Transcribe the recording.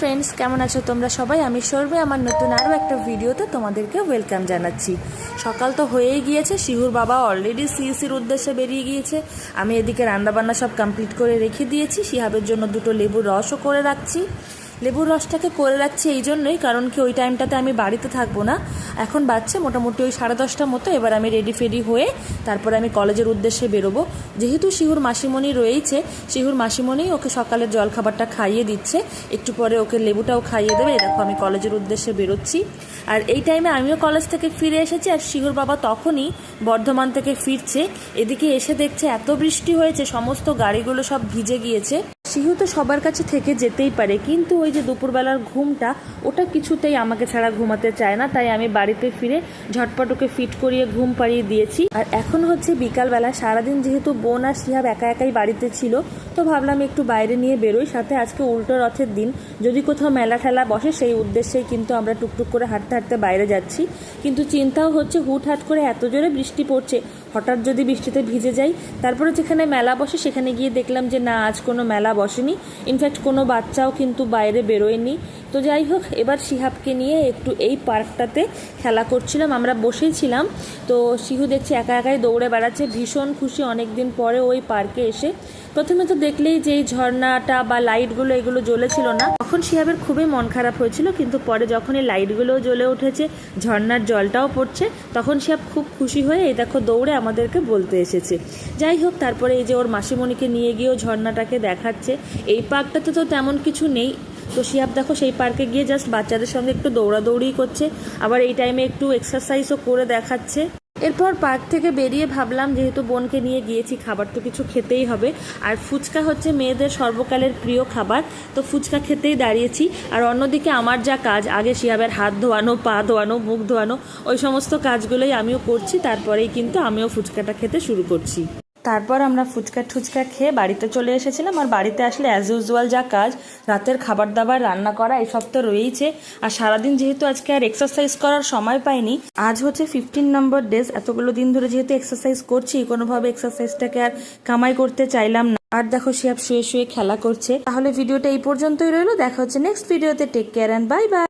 Friends কেমন আছো তোমরা সবাই? আমি সর্বে, আমার নতুন আরও একটা ভিডিওতে তোমাদেরকে ওয়েলকাম জানাচ্ছি। সকাল তো হয়েই গিয়েছে, শিহুর বাবা অলরেডি সিইসির উদ্দেশ্যে বেরিয়ে গিয়েছে। আমি এদিকে রান্নাবান্না সব কমপ্লিট করে রেখে দিয়েছি, শিহাবের জন্য দুটো লেবুর রসও করে রাখছি। লেবুর রসটাকে করে রাখছি এই জন্যই, কারণ কি ওই টাইমটাতে আমি বাড়িতে থাকব না। এখন বাচ্চা মোটামুটি ওই সাড়ে দশটার মতো, এবার আমি রেডি ফেডি হয়ে তারপরে আমি কলেজের উদ্দেশ্যে বেরোবো। যেহেতু শিহুর মাসিমণি রয়েইছে শিহুর মাসিমণি ওকে সকালের জলখাবারটা খাইয়ে দিচ্ছে, একটু পরে ওকে লেবুটাও খাইয়ে দেবে। এরকম আমি কলেজের উদ্দেশ্যে বেরোচ্ছি। আর এই টাইমে আমিও কলেজ থেকে ফিরে এসেছি, আর শিহুর বাবা তখনই বর্ধমান থেকে ফিরছে। এদিকে এসে দেখছে এত বৃষ্টি হয়েছে, সমস্ত গাড়িগুলো সব ভিজে গিয়েছে। শিহু তো সবার কাছে থেকে যেতেই পারে, কিন্তু ওই যে দুপুরবেলার ঘুমটা, ওটা কিছুতেই আমাকে ছাড়া ঘুমাতে চায় না, তাই আমি বাড়িতে ফিরে ঝটপট ওকে ফিট করিয়ে ঘুম পাড়িয়ে দিয়েছি। আর এখন হচ্ছে বিকালবেলা, সারাদিন যেহেতু বোন আর শিহাব একা একাই বাড়িতে ছিল, তো ভাবলাম একটু বাইরে নিয়ে বেরোই, সাথে আজকে উল্টো রথের দিন। যদি কোথাও মেলা ঠেলা বসে, সেই উদ্দেশ্যেই কিন্তু আমরা টুকটুক করে হাঁটতে হাঁটতে বাইরে যাচ্ছি। কিন্তু চিন্তাও হচ্ছে হুটহাট করে এত জোরে বৃষ্টি পড়ছে, হঠাৎ যদি বৃষ্টিতে ভিজে যাই, তারপরে যেখানে মেলা বসে, সেখানে গিয়ে দেখলাম যে না, আজ কোনো মেলা বসেনি। ইনফ্যাক্ট কোনো বাচ্চাও কিন্তু বাইরে বেরোয়নি। তো যাই হোক, এবার শিহাবকে নিয়ে একটু এই পার্কটাতে খেলা করছিলাম। আমরা বসেছিলাম তো শিহু দেখছি একা একাই দৌড়ে বেড়াচ্ছে। ভীষণ খুশি অনেক দিন পরে ওই পার্কে এসে। প্রথমে তো দেখলেই যে এই ঝর্ণাটা বা লাইটগুলো এগুলো জ্বলেছিল না। তখন শিহাবের খুবই মন খারাপ হয়েছিল, কিন্তু পরে যখন এই লাইটগুলোও জ্বলে উঠেছে, ঝর্ণার জলটাও পড়ছে, তখন শিহাব খুব খুশি হয়ে এই দেখো দৌড়ে আমাদেরকে বলতে এসেছে। যাই হোক, তারপরে এই যে ওর মাসিমণিকে নিয়ে গিয়েও ঝর্ণাটাকে দেখাচ্ছে। এই পার্কটাতে তো তেমন কিছু নেই। তো শিহাব দেখো সেই পার্কে গিয়ে জাস্ট বাচ্চাদের সঙ্গে একটু দৌড়াদৌড়ি করছে। আবার এই টাইমে একটু এক্সারসাইজও করে দেখাচ্ছে। এরপর পার্ক থেকে বেরিয়ে ভাবলাম যেহেতু বোনকে নিয়ে গিয়েছি, খাবার তো কিছু খেতেই হবে। আর ফুচকা হচ্ছে মেয়েদের সর্বকালের প্রিয় খাবার। তো ফুচকা খেতেই দাঁড়িয়েছি। আর অন্যদিকে আমার যা কাজ, আগে শিয়াবের হাত ধোয়ানো, পা ধোয়ানো, মুখ ধোয়ানো, ওই সমস্ত কাজগুলোই আমিও করছি। তারপরেই কিন্তু আমিও ফুচকাটা খেতে শুরু করছি। তারপর আমরা ফুচকা ঠুচকা খেয়ে বাড়িতে চলে এসেছিলাম আর বাড়িতে আসলে অ্যাজ ইউজুয়াল যা কাজ, রাতের খাবার দাবার রান্না করা, এসব তো রয়েইছে। আর সারাদিন যেহেতু আজকে আর এক্সারসাইজ করার সময় পাইনি, আজ হচ্ছে ফিফটিন নম্বর ডেজ এতগুলো দিন ধরে যেহেতু এক্সারসাইজ করছি, কোনোভাবে এক্সারসাইজটাকে আর কামাই করতে চাইলাম না। আর দেখো সে শিয়াব শুয়ে শুয়ে খেলা করছে। তাহলে ভিডিওটা এই পর্যন্তই রইল, দেখা হচ্ছে নেক্সট ভিডিওতে take care and bye bye